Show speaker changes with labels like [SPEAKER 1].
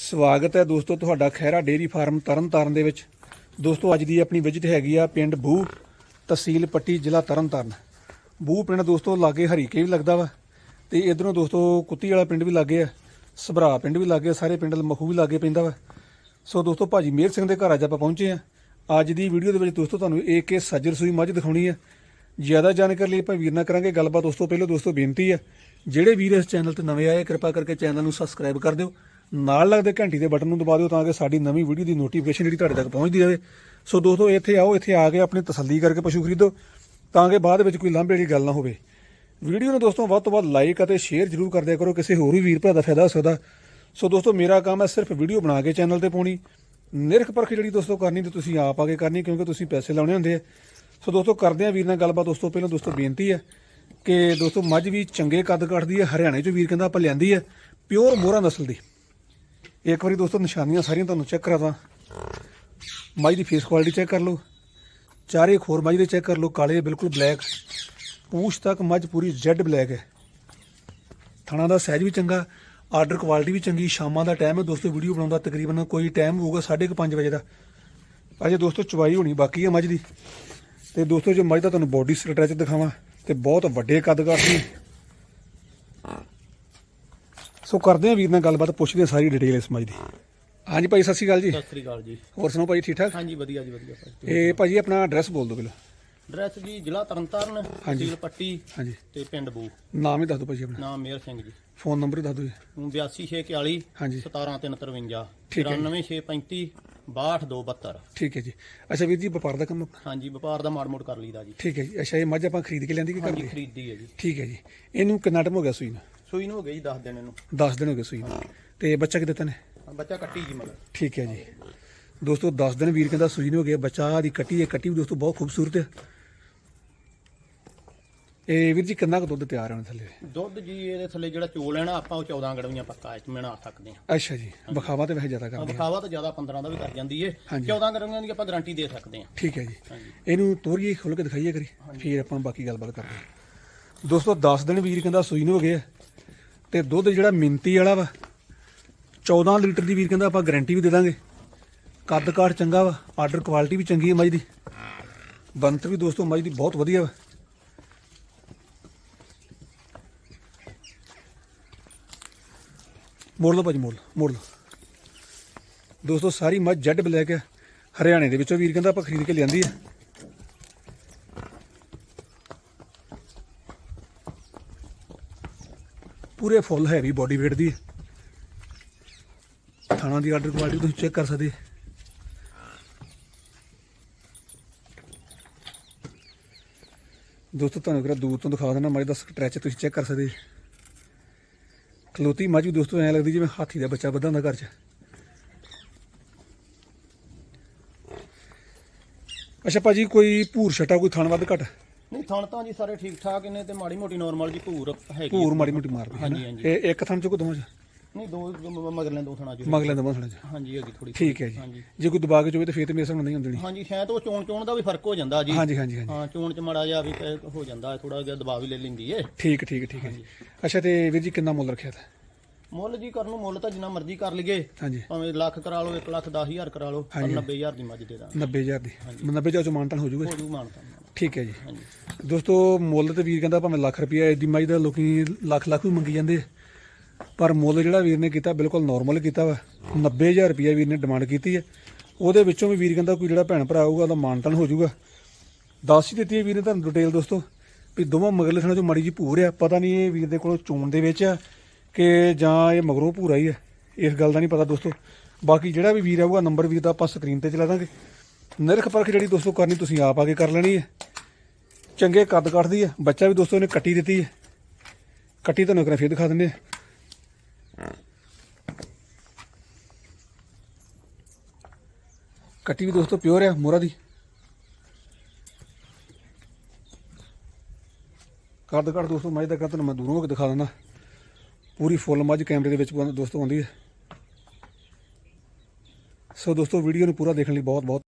[SPEAKER 1] ਸਵਾਗਤ ਹੈ ਦੋਸਤੋ ਤੁਹਾਡਾ ਖੈਰਾ ਡੇਰੀ ਫਾਰਮ ਤਰਨਤਾਰਨ ਦੇ ਵਿੱਚ। ਦੋਸਤੋ ਅੱਜ ਦੀ ਆਪਣੀ ਵਿਜ਼ਿਟ ਹੈਗੀ ਆ ਪਿੰਡ ਬੂ ਤਹਿਸੀਲ ਪੱਟੀ ਜ਼ਿਲ੍ਹਾ ਤਰਨਤਾਰਨ। ਬੂ ਪਿੰਡ ਦੋਸਤੋ ਲਾਗੇ ਹਰੀਕੇ ਵੀ ਲੱਗਦਾ ਵਾ ਤੇ ਇਧਰੋਂ ਦੋਸਤੋ ਕੁੱਤੀ ਵਾਲਾ ਪਿੰਡ ਵੀ ਲਾਗੇ ਆ ਸਭਰਾ ਪਿੰਡ ਵੀ ਲਾਗੇ ਆ, ਸਾਰੇ ਪਿੰਡ ਮਖੂ ਵੀ ਲਾਗੇ ਪੈਂਦਾ ਵਾ। ਸੋ ਦੋਸਤੋ ਭਾਜੀ ਮੇਰ ਸਿੰਘ ਦੇ ਘਰ ਅੱਜ ਆਪਾਂ ਪਹੁੰਚੇ ਆ। ਅੱਜ ਦੀ ਵੀਡੀਓ ਦੇ ਵਿੱਚ ਦੋਸਤੋ ਤੁਹਾਨੂੰ ਇੱਕ ਇਹ ਸੱਜਰ ਸੂਈ ਮੱਝ ਦਿਖਾਉਣੀ ਆ। ਜ਼ਿਆਦਾ ਜਾਣਕਾਰੀ ਲਈ ਆਪਾਂ ਵੀਰ ਨਾਲ ਕਰਾਂਗੇ ਗੱਲਬਾਤ ਦੋਸਤੋ ਪਹਿਲਾਂ ਦੋਸਤੋ ਬੇਨਤੀ ਆ। ਜਿਹੜੇ ਵੀਰ ਇਸ ਚੈਨਲ ਤੇ ਨਵੇਂ ਆਏ ਕਿਰਪਾ ਕਰਕੇ ਚੈਨਲ ਨੂੰ ਸਬਸਕ੍ਰਾਈਬ ਕਰ ਦਿਓ ਨਾਲ ਲੱਗਦੇ ਘੰਟੀ ਦੇ ਬਟਨ ਨੂੰ ਦਬਾ ਦਿਓ ਤਾਂ ਕਿ ਸਾਡੀ ਨਵੀਂ ਵੀਡੀਓ ਦੀ ਨੋਟੀਫਿਕੇਸ਼ਨ ਜਿਹੜੀ ਤੁਹਾਡੇ ਤੱਕ ਪਹੁੰਚਦੀ ਰਹੇ। ਸੋ ਦੋਸਤੋ, ਇੱਥੇ ਆਓ, ਇੱਥੇ ਆ ਕੇ ਆਪਣੀ ਤਸੱਲੀ ਕਰਕੇ ਪਸ਼ੂ ਖਰੀਦੋ ਤਾਂ ਕਿ ਬਾਅਦ ਵਿੱਚ ਕੋਈ ਲਾਂਭੇ ਵਾਲੀ ਗੱਲ ਨਾ ਹੋਵੇ। ਵੀਡੀਓ ਨੂੰ ਦੋਸਤੋ, ਵੱਧ ਤੋਂ ਵੱਧ ਲਾਈਕ ਅਤੇ ਸ਼ੇਅਰ ਜਰੂਰ ਕਰਦਿਆ ਕਰੋ, ਕਿਸੇ ਹੋਰ ਵੀ ਵੀਰ ਭਰਾ ਦਾ ਫਾਇਦਾ ਹੋ ਸਕਦਾ। ਸੋ ਦੋਸਤੋ, ਮੇਰਾ ਕੰਮ ਹੈ ਸਿਰਫ ਵੀਡੀਓ ਬਣਾ ਕੇ ਚੈਨਲ ਤੇ ਪਾਉਣੀ। ਨਿਰਖ ਪਰਖ ਜਿਹੜੀ ਦੋਸਤੋ ਕਰਨੀ ਤੇ ਤੁਸੀਂ ਆਪ ਆ ਕੇ ਕਰਨੀ, ਕਿਉਂਕਿ ਤੁਸੀਂ ਪੈਸੇ ਲਾਉਣੇ ਹੁੰਦੇ ਆ। ਸੋ ਦੋਸਤੋ, ਕਰਦੇ ਆ ਵੀਰ ਨਾਲ ਗੱਲਬਾਤ। ਦੋਸਤੋ, ਪਹਿਲਾਂ ਦੋਸਤੋ ਬੇਨਤੀ ਹੈ ਕਿ ਦੋਸਤੋ, ਮੱਝ ਵੀ ਚੰਗੇ ਕੱਦ ਕੱਟਦੀ ਹੈ, ਹਰਿਆਣੇ ਚੋਂ ਵੀਰ ਕਹਿੰਦਾ ਆਪਾਂ ਲਿਆਂਦੀ ਹੈ, ਪਿਓਰ ਮੋਹਰਾ ਨਸਲ ਦੀ। ਇੱਕ ਵਾਰੀ ਦੋਸਤੋ, ਨਿਸ਼ਾਨੀਆਂ ਸਾਰੀਆਂ ਤੁਹਾਨੂੰ ਚੈੱਕ ਕਰਾਵਾਂ। ਮੱਝ ਦੀ ਫੇਸ ਕੁਆਲਿਟੀ ਚੈੱਕ ਕਰ ਲਓ। ਚਾਰੇ ਖੋਰ ਮੱਝ ਦੇ ਚੈੱਕ ਕਰ ਲਓ, ਕਾਲੇ ਬਿਲਕੁਲ ਬਲੈਕ ਪੂਛ ਤੱਕ ਮੱਝ ਪੂਰੀ ਜੈਡ ਬਲੈਕ ਹੈ। ਥਣਾ ਦਾ ਸਾਈਜ਼ ਵੀ ਚੰਗਾ ਆਰਡਰ ਕੁਆਲਿਟੀ ਵੀ ਚੰਗੀ, ਸ਼ਾਮਾਂ ਦਾ ਟਾਈਮ ਹੈ ਦੋਸਤੋ ਵੀਡੀਓ ਬਣਾਉਂਦਾ ਤਕਰੀਬਨ ਕੋਈ ਟਾਈਮ ਹੋਊਗਾ 5:30 ਵਜੇ ਦਾ। ਅਜੇ ਦੋਸਤੋ, ਚਵਾਈ ਹੋਣੀ ਬਾਕੀ ਹੈ ਮੱਝ ਦੀ। ਤੇ ਦੋਸਤੋ, ਜੇ ਮੱਝ ਦਾ ਤੁਹਾਨੂੰ ਬੋਡੀ ਸਟ੍ਰੈਚ ਦਿਖਾਵਾਂ, ਤੇ ਬਹੁਤ ਵੱਡੇ ਕੱਦ ਕਾਠੀ ਸੋ ਕਰਦੇ ਆ ਵੀਰ ਨਾਲ ਗੱਲਬਾਤ ਪੁੱਛਦੇ ਆ ਸਾਰੀ ਡਿਟੇਲ ਇਸ ਮੱਝ ਦੀ। ਹਾਂਜੀ ਭਾਈ ਸਤਿ ਸ਼੍ਰੀ ਅਕਾਲ ਜੀ।
[SPEAKER 2] ਸਤਿ ਸ੍ਰੀ ਅਕਾਲ ਜੀ।
[SPEAKER 1] ਹੋਰ ਸੁਣਾਓ ਭਾਈ ਠੀਕ ਠਾਕ
[SPEAKER 2] ਹਾਂਜੀ ਵਧੀਆ ਜੀ ਵਧੀਆ ਭਾਈ।
[SPEAKER 1] ਇਹ ਭਾਜੀ ਆਪਣਾ ਐਡਰੈਸ ਬੋਲ ਦਿਓ ਪਹਿਲਾਂ।
[SPEAKER 2] ਐਡਰੈਸ ਜੀ ਜ਼ਿਲ੍ਹਾ ਤਰਨਤਾਰਨ ਤਹਿਸੀਲ ਪੱਟੀ
[SPEAKER 1] ਹਾਂਜੀ।
[SPEAKER 2] ਤੇ ਪਿੰਡ ਬੂ।
[SPEAKER 1] ਨਾਮ ਹੀ ਦੱਸ ਦਿਓ ਭਾਜੀ ਆਪਣਾ।
[SPEAKER 2] ਨਾਮ ਮੇਰ ਸਿੰਘ ਜੀ।
[SPEAKER 1] ਫੋਨ ਨੰਬਰ ਦੱਸ ਦਿਓ ਜੀ।
[SPEAKER 2] 82641
[SPEAKER 1] ਹਾਂਜੀ।
[SPEAKER 2] 17353
[SPEAKER 1] ਠੀਕ ਹੈ ਜੀ।
[SPEAKER 2] 94635 62272
[SPEAKER 1] ਠੀਕ ਹੈ ਜੀ। ਅੱਛਾ ਵੀਰ ਜੀ ਵਪਾਰ ਦਾ ਕੰਮ?
[SPEAKER 2] ਹਾਂਜੀ ਵਪਾਰ ਦਾ ਮਾੜ ਮੋੜ ਕਰ ਲਈਦਾ ਜੀ।
[SPEAKER 1] ਠੀਕ ਹੈ ਜੀ। ਅੱਛਾ ਇਹ ਮੱਝ ਆਪਾਂ ਖਰੀਦ ਕੇ ਲੈਂਦੀ ਕਿ
[SPEAKER 2] ਹਾਂਜੀ
[SPEAKER 1] ਕਰਦੇ
[SPEAKER 2] ਖਰੀਦੀ ਹੈ ਜੀ।
[SPEAKER 1] ਠੀਕ ਹੈ ਜੀ। ਇਹਨੂੰ ਕਿੰਨਾ ਟਾਈਮ ਹੋ ਗਿਆ ਸੂਈ ਨੂੰ?
[SPEAKER 2] ਸੂਈ ਨੂੰ ਹੋ ਗਈ 10 ਦਿਨ ਇਹਨੂੰ।
[SPEAKER 1] 10 ਦਿਨ ਹੋ ਗਏ ਸੂਈ ਨੂੰ। ਤੇ ਬੱਚਾ ਕਿ ਦਿੱਤਾ ਨੇ
[SPEAKER 2] ਬੱਚਾ ਕੱਟੀ ਜੀ ਮਗਰ।
[SPEAKER 1] ਠੀਕ ਹੈ ਜੀ। ਦੋਸਤੋ 10 ਦਿਨ ਵੀਰ ਕਹਿੰਦਾ ਸੂਈ ਨੂੰ ਹੋ ਗਿਆ ਬੱਚਾ ਦੀ ਕੱਟੀ ਹੈ ਕੱਟੀ ਵੀ ਦੋਸਤੋ ਬਹੁਤ ਖੂਬਸੂਰਤ ਹੈ। ਇਹ ਵੀਰ ਜੀ ਕਿੰਨਾ ਕੁ ਦੁੱਧ ਤਿਆਰ ਹੋਣ ਥੱਲੇ?
[SPEAKER 2] ਦੁੱਧ ਜੀ ਇਹਦੇ ਥੱਲੇ ਜਿਹੜਾ ਚੋਲ ਹੈ ਨਾ ਆਪਾਂ ਉਹ 14 ਗੜਵੀਆਂ ਪੱਕਾ ਚ ਮਿਣਾ ਸਕਦੇ ਹਾਂ।
[SPEAKER 1] ਅੱਛਾ ਜੀ ਵਿਖਾਵਾ ਤੇ ਵੈਸੇ ਜ਼ਿਆਦਾ ਕਰਦੇ ਆ।
[SPEAKER 2] ਵਿਖਾਵਾ ਤਾਂ ਜ਼ਿਆਦਾ 15 ਦਾ ਵੀ ਕਰ ਜਾਂਦੀ ਏ।
[SPEAKER 1] ਹਾਂਜੀ।
[SPEAKER 2] 14 ਗੜਵੀਆਂ ਦੀ ਆਪਾਂ ਗਾਰੰਟੀ ਦੇ ਸਕਦੇ ਹਾਂ।
[SPEAKER 1] ਠੀਕ ਹੈ ਜੀ।
[SPEAKER 2] ਹਾਂਜੀ।
[SPEAKER 1] ਇਹਨੂੰ ਤੋਰੀਏ ਖੋਲ ਕੇ ਦਿਖਾਈਏ ਕਰੀ ਫਿਰ ਆਪਾਂ ਬਾਕੀ ਗੱਲਬਾਤ ਕਰਦੇ ਹਾਂ। ਦੋਸਤੋ 10 ਦਿਨ ਵੀਰ ਕਹਿੰਦਾ ਸੂਈ ਨੂੰ ਹੋ ਗਏ। ਆ। ਤੇ ਦੁੱਧ ਜਿਹੜਾ ਮਿੰਤੀ ਵਾਲਾ ਵਾ 14 ਲੀਟਰ ਦੀ ਵੀਰ ਕਹਿੰਦਾ ਆਪਾਂ ਗਾਰੰਟੀ ਵੀ ਦੇ ਦਾਂਗੇ। ਕੱਦ ਕਾਠ ਚੰਗਾ ਵਾ ਆਰਡਰ ਕੁਆਲਿਟੀ ਵੀ ਚੰਗੀ ਹੈ ਮੱਝ ਦੀ। ਬੰਤ ਵੀ ਦੋਸਤੋ ਮੱਝ ਦੀ ਬਹੁਤ ਵਧੀਆ ਵਾ। ਮੋੜ ਲਓ ਭਾਜੀ, ਮੋੜ ਲਓ ਮੋੜ ਲਓ। ਦੋਸਤੋ ਸਾਰੀ ਮੱਝ ਜੈਡ ਬਲੈਕ ਹੈ ਹਰਿਆਣੇ ਦੇ ਵਿੱਚੋਂ ਵੀਰ ਕਹਿੰਦਾ ਆਪਾਂ ਖਰੀਦ ਕੇ ਲਿਆਂਦੀ ਹੈ ਪੂਰੇ ਫੁੱਲ ਹੈਵੀ ਬਾਡੀ weight ਦੀ। ਥਾਣਾ ਦੀ ਆਰਡਰ ਕੁਆਲਿਟੀ ਤੁਸੀਂ ਚੈੱਕ ਕਰ ਸਕਦੇ। ਦੋਸਤੋ, ਤੁਹਾਨੂੰ ਕਿਹੜਾ ਦੂਰ ਤੋਂ ਦਿਖਾ ਦੇਣਾ ਮੱਝ ਦਾ ਸਟ੍ਰੈਚ ਤੁਸੀਂ ਚੈੱਕ ਕਰ ਸਕਦੇ। ਖਲੋਤੀ ਮੱਝ ਵੀ ਦੋਸਤੋ, ਐਂ ਲੱਗਦੀ ਜਿਵੇਂ ਹਾਥੀ ਦਾ ਬੱਚਾ ਬੱਧਾ ਹੁੰਦਾ ਘਰ 'ਚ। ਅੱਛਾ, ਭਾਜੀ, ਕੋਈ ਭੂਰ ਛਟਾ, ਕੋਈ ਥਣ ਵੱਧ ਘਟ?
[SPEAKER 2] ਨਹੀਂ ਥਣ ਤਾਂ ਜੀ ਸਾਰੇ ਠੀਕ ਠਾਕ ਨੇ ਤੇ ਮਾੜੀ ਮੋਟੀ ਨਾਰਮਲ ਜੀ ਭੂਰ ਹੈਗੀ
[SPEAKER 1] ਭੂਰ ਮਾੜੀ ਮੋਟੀ ਮਾਰਦੀ ਹੈ
[SPEAKER 2] ਹਾਂਜੀ,
[SPEAKER 1] ਨਾ।
[SPEAKER 2] ਹਾਂਜੀ।
[SPEAKER 1] ਇਹ ਇੱਕ ਥਣ ਚ ਕੋਈ ਦੋਵਾਂ ਚ?
[SPEAKER 2] ਨਹੀਂ ਦੋ ਮ- ਮਗਰਲੇ ਦੋ ਥਣਾ ਜੀ
[SPEAKER 1] ਮਗਲੇ ਦੋਵਾਂ ਥਣਾਂ ਚ।
[SPEAKER 2] ਹਾਂਜੀ ਹੈਗੀ ਥੋੜੀ
[SPEAKER 1] ਠੀਕ ਹੈ ਜੀ।
[SPEAKER 2] ਹਾਂਜੀ।
[SPEAKER 1] ਜੇ ਕੋਈ ਦਬਾ ਕੇ ਚੋਵੇ ਤਾਂ ਫੇਰ ਤੇ ਮੇਰੇ ਨਹੀਂ ਹੁੰਦੀ।
[SPEAKER 2] ਹਾਂਜੀ ਸ਼ਾਇਦ ਉਹ ਚੋਣ ਚੋਣ ਦਾ ਵੀ ਫ਼ਰਕ ਹੋ ਜਾਂਦਾ ਜੀ।
[SPEAKER 1] ਹਾਂਜੀ ਹਾਂਜੀ ਹਾਂਜੀ।
[SPEAKER 2] ਹਾਂ ਚੋਣ ਚ ਮਾੜਾ ਜਿਹਾ ਵੀ ਕ- ਹੋ ਜਾਂਦਾ ਥੋੜਾ ਜਿਹਾ ਦਬਾਅ ਵੀ ਲੈ ਲੈਂਦੀ ਏ।
[SPEAKER 1] ਠੀਕ ਠੀਕ ਠੀਕ ਹੈ ਜੀ। ਅੱਛਾ ਤੇ ਵੀਰ ਜੀ ਕਿੰਨਾ ਮੁੱਲ ਰੱਖਿਆ ਤਾ?
[SPEAKER 2] ਮੁੱਲ ਜੀ ਕਰਨ ਨੂੰ ਮੁੱਲ ਤਾਂ ਜਿੰਨਾ ਮਰਜ਼ੀ ਕਰ ਲਈਏ।
[SPEAKER 1] ਹਾਂਜੀ।
[SPEAKER 2] ਭਾਵੇਂ ਲੱਖ ਕਰਾ ਲਓ 1 ਲੱਖ 10000 ਕਰਾ ਲਓ ਪਰ 90000 ਦੀ ਮੱਝ ਦੇ ਦਾਂ।
[SPEAKER 1] 90000 ਦੀ 90 ਚ ਮਾਨਟਨ ਹੋ ਜਾਊਗਾ
[SPEAKER 2] ਹੋ ਜੂ ਮਾਨਤਾ
[SPEAKER 1] ਠੀਕ ਹੈ ਜੀ।
[SPEAKER 2] ਹਾਂਜੀ
[SPEAKER 1] ਦੋਸਤੋ, ਮੁੱਲ ਤੇ ਵੀਰ ਕਹਿੰਦਾ ਭਾਵੇਂ ਲੱਖ ਰੁਪਇਆ ਦੀ ਮੱਝ ਦਾ ਲੋਕੀ ਲੱਖ ਲੱਖ ਵੀ ਮੰਗੀ ਜਾਂਦੇ। ਆ। ਪਰ ਮੁੱਲ ਜਿਹੜਾ ਵੀਰ ਨੇ ਕੀਤਾ ਬਿਲਕੁਲ ਨਾਰਮਲ ਕੀਤਾ ਵਾ। 90000 ਰੁਪਇਆ ਵੀਰ ਨੇ ਡਿਮਾਂਡ ਕੀਤੀ ਹੈ। ਉਹਦੇ ਵਿੱਚੋਂ ਵੀ ਵੀਰ ਕਹਿੰਦਾ ਕੋਈ ਜਿਹੜਾ ਭੈਣ ਭਰਾ ਆਊਗਾ ਉਹਦਾ ਮਾਨਟਨ ਹੋ ਜਾਊਗਾ। ਦੱਸ ਹੀ ਦਿੱਤੀ ਹੈ ਵੀਰ ਨੇ ਤੁਹਾਨੂੰ ਡਿਟੇਲ ਦੋਸਤੋ ਵੀ ਦੋਵਾਂ ਮਗਰਲੇ ਥਣਾ ਚੋਂ ਮਾੜੀ ਜੀ ਭੂਰ ਆ। ਪਤਾ ਨਹੀਂ ਇਹ ਵੀਰ ਦੇ ਕੋਲੋਂ ਚੋਣ ਦੇ ਵਿੱਚ ਆ ਕਿ ਜਾਂ ਇਹ ਮਗਰੋਂ ਭੂਰਾ ਹੀ ਹੈ ਇਸ ਗੱਲ ਦਾ ਨਹੀਂ ਪਤਾ ਦੋਸਤੋ। ਬਾਕੀ ਜਿਹੜਾ ਵੀ ਵੀਰ ਆਊਗਾ ਨੰਬਰ ਵੀਰ ਦਾ ਆਪਾਂ ਸਕਰੀਨ ਤੇ ਚਲਾ ਦਾਂਗੇ। ਨਿਰਖ ਪਰਖ ਜਿਹੜੀ ਦੋਸਤੋ ਕਰਨੀ ਤੁਸੀਂ ਆਪ ਆ ਕੇ ਕਰ ਲੈਣੀ ਹੈ। ਚੰਗੇ ਕੱਦ ਕੱਟਦੀ ਹੈ। ਬੱਚਾ ਵੀ ਦੋਸਤੋ ਇਹਨੇ ਕੱਟੀ ਦਿੱਤੀ ਹੈ। ਕੱਟੀ ਤੁਹਾਨੂੰ ਇੱਕ ਵਾਰ ਫੇਰ ਦਿਖਾ ਦਿੰਦੇ ਆ ਕੱਟੀ ਵੀ ਦੋਸਤੋ ਪਿਓਰ ਆ ਮੋਰਾ ਦੀ। ਕੱਦ ਕੱਟ ਦੋਸਤੋ ਮੱਝ ਦਾ ਕੱਦ ਤੁਹਾਨੂੰ ਮੈਂ ਦੂਰੋਂ ਹੋ ਕੇ ਦਿਖਾ ਦਿੰਦਾ। ਪੂਰੀ ਫੁੱਲ ਮੱਝ ਕੈਮਰੇ ਦੇ ਵਿੱਚ ਦੋਸਤੋ ਆਉਂਦੀ ਹੈ। ਸੋ ਦੋਸਤੋ ਵੀਡੀਓ ਨੂੰ ਪੂਰਾ ਦੇਖਣ ਲਈ ਬਹੁਤ ਬਹੁਤ